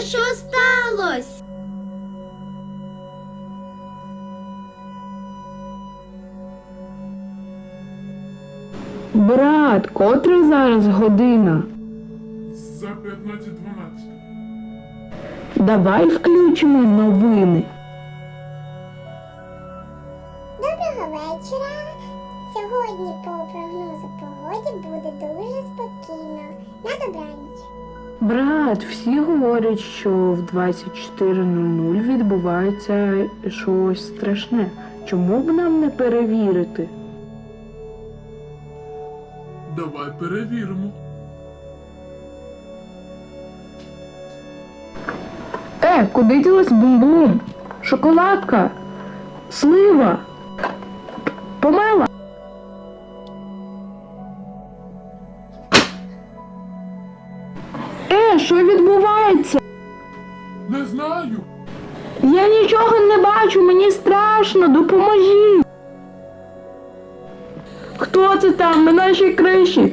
що сталося? Брат, котра зараз година? За 15-12. Давай включимо новини. Доброго вечора. Сьогодні по прогнозу погоди буде дуже спокійно. На добраніч. Брат, всі говорять, що в 24.00 відбувається щось страшне. Чому б нам не перевірити? Давай перевіримо. Е, куди ділась бум-бум? Шоколадка? Слива? Помела? Що відбувається? Не знаю. Я нічого не бачу, мені страшно, допоможіть. Хто це там на нашій криші?